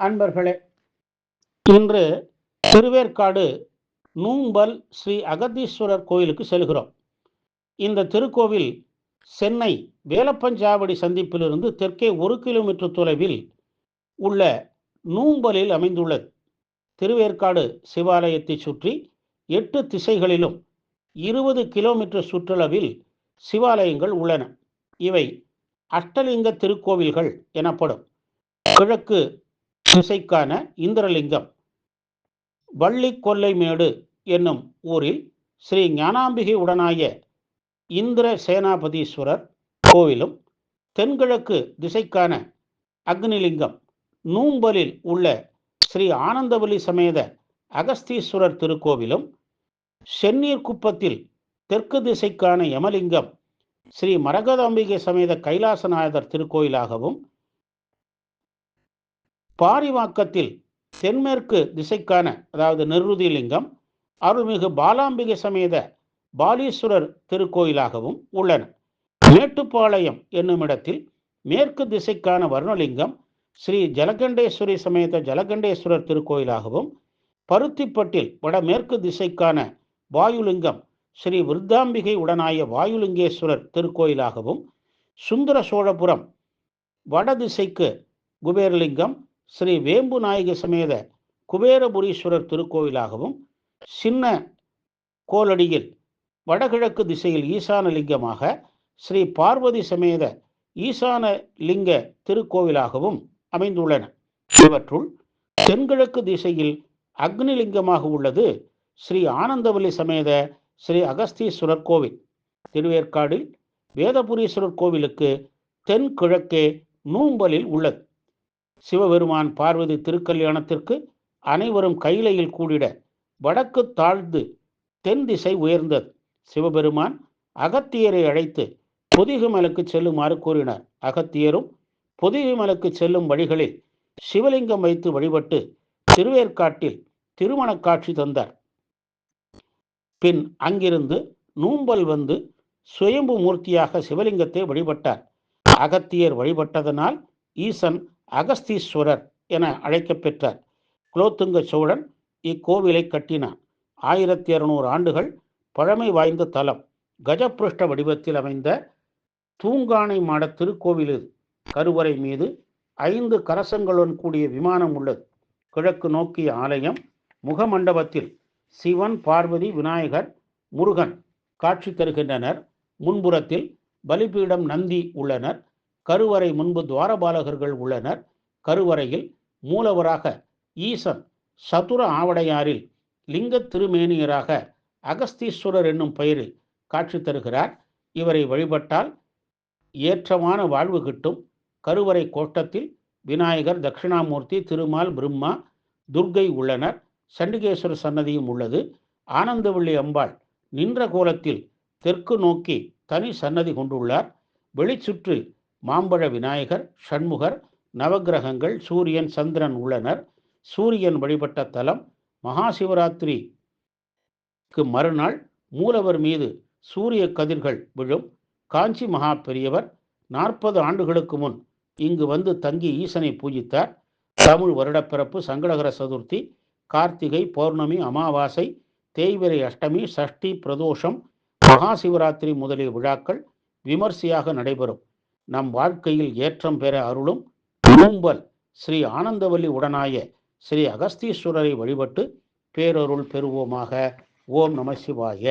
அன்பர்களே இன்று திருவேற்காடு நூம்பல் ஸ்ரீ அகதீஸ்வரர் கோயிலுக்கு செல்கிறோம். இந்த திருக்கோவில் சென்னை வேலப்பஞ்சாவடி சந்திப்பிலிருந்து தெற்கே ஒரு கிலோமீட்டர் தொலைவில் உள்ள நூம்பலில் அமைந்துள்ளது. திருவேற்காடு சிவாலயத்தை சுற்றி எட்டு திசைகளிலும் இருபது கிலோமீட்டர் சுற்றளவில் சிவாலயங்கள் உள்ளன. இவை அஷ்டலிங்க திருக்கோவில்கள் எனப்படும். கிழக்கு திசைக்கான இந்திரலிங்கம். வள்ளி கொல்லைமேடு என்னும் ஊரில் ஸ்ரீ ஞானாம்பிகை உடனாய இந்திர சேனாபதீஸ்வரர் கோவிலும் தென்கிழக்கு திசைக்கான அக்னிலிங்கம். நூம்பலில் உள்ள ஸ்ரீ ஆனந்தவல்லி சமேத அகஸ்தீஸ்வரர் திருக்கோவிலும் சென்னீர் குப்பத்தில் தெற்கு திசைக்கான யமலிங்கம் ஸ்ரீ மரகதாம்பிகை சமேத கைலாசநாதர் திருக்கோயிலாகவும் பாரிவாக்கத்தில் தென்மேற்கு திசைக்கான அதாவது நிருதிலிங்கம் அருள்மிகு பாலாம்பிகை சமேத பாலீஸ்வரர் திருக்கோயிலாகவும் உள்ளன. மேட்டுப்பாளையம் என்னும் இடத்தில் மேற்கு திசைக்கான வருணலிங்கம் ஸ்ரீ ஜலகண்டேஸ்வரி சமேத ஜலகண்டேஸ்வரர் திருக்கோயிலாகவும் பருத்திப்பட்டில் வடமேற்கு திசைக்கான வாயுலிங்கம் ஸ்ரீ விருத்தாம்பிகை உடனாய வாயுலிங்கேஸ்வரர் திருக்கோயிலாகவும் சுந்தர சோழபுரம் வடதிசைக்கு குபேரலிங்கம் ஸ்ரீ வேம்பு நாயக சமேத குபேரபுரீஸ்வரர் திருக்கோவிலாகவும் சின்ன கோலடியில் வடகிழக்கு திசையில் ஈசான லிங்கமாக ஸ்ரீ பார்வதி சமேத ஈசான லிங்க திருக்கோவிலாகவும் அமைந்துள்ளன. இவற்றுள் தென்கிழக்கு திசையில் அக்னிலிங்கமாக உள்ளது ஸ்ரீ ஆனந்தவல்லி சமேத ஸ்ரீ அகஸ்தீஸ்வரர் கோவில். திருவேற்காடில் வேதபுரீஸ்வரர் கோவிலுக்கு தென்கிழக்கே நூம்பலில் உள்ளது. சிவபெருமான் பார்வதி திருக்கல்யாணத்திற்கு அனைவரும் கைலையில் கூடிட வடக்கு தாழ்ந்து தென் திசை உயர்ந்தது. சிவபெருமான் அகத்தியரை அழைத்து பொதிகுமலுக்கு செல்லுமாறு கூறினார். அகத்தியரும் பொதிகுமலுக்கு செல்லும் வழிகளில் சிவலிங்கம் வைத்து வழிபட்டு திருவேற்காட்டில் திருமணக் காட்சி தந்தார். பின் அங்கிருந்து நூம்பல் வந்து சுயம்பு மூர்த்தியாக சிவலிங்கத்தை வழிபட்டார். அகத்தியர் வழிபட்டதனால் ஈசன் அகஸ்தீஸ்வரர் என அழைக்கப்பெற்றார் குலோத்துங்க சோழன் இக்கோவிலை கட்டினான். ஆயிரத்தி இருநூறு ஆண்டுகள் பழமை வாய்ந்த தலம். கஜபிருஷ்ட வடிவத்தில் அமைந்த தூங்கானை மாட திருக்கோவில் இது. கருவறை மீது ஐந்து கரசங்களுடன் கூடிய விமானம் உள்ளது. கிழக்கு நோக்கிய ஆலயம் முகமண்டபத்தில் சிவன் பார்வதி விநாயகர் முருகன் காட்சி தருகின்றனர். முன்புறத்தில் பலிபீடம் நந்தி உள்ளனர். கருவறை முன்பு துவாரபாலகர்கள் உள்ளனர். கருவறையில் மூலவராக ஈசன் சதுர ஆவடையாரில் லிங்க திருமேனியராக அகஸ்தீஸ்வரர் என்னும் பெயரில் காட்சி தருகிறார். இவரை வழிபட்டால் ஏற்றமான வாழ்வு கிட்டும். கருவறை கோட்டத்தில் விநாயகர் தட்சிணாமூர்த்தி திருமால் பிரம்மா துர்கை உள்ளனர். சண்டிகேஸ்வரர் சன்னதியும் உள்ளது. ஆனந்தவள்ளி அம்பாள் நின்ற கோலத்தில் தெற்கு நோக்கி தனி சன்னதி கொண்டுள்ளார். வெளிச்சுற்று மாம்பழ விநாயகர் சண்முகர் நவகிரகங்கள் சூரியன் சந்திரன் உள்ளனர். சூரியன் வழிபட்ட தலம் மகாசிவராத்திரிக்கு மறுநாள் மூலவர் மீது சூரிய கதிர்கள் விழும். காஞ்சி மகா பெரியவர் நாற்பது ஆண்டுகளுக்கு முன் இங்கு வந்து தங்கி ஈசனை பூஜித்தார். தமிழ் வருடப்பிறப்பு சங்கடகர சதுர்த்தி கார்த்திகை பௌர்ணமி அமாவாசை தேய்விரை அஷ்டமி சஷ்டி பிரதோஷம் மகாசிவராத்திரி முதலிய விழாக்கள் விமர்சையாக நடைபெறும். நம் வாழ்க்கையில் ஏற்றம் பெற அருளும் திரும்பல் ஸ்ரீ ஆனந்தவல்லி உடனாய ஸ்ரீ அகஸ்தீஸ்வரரை வழிபட்டு பேரருள் பெறுவோமாக. ஓம் நம சிவாய.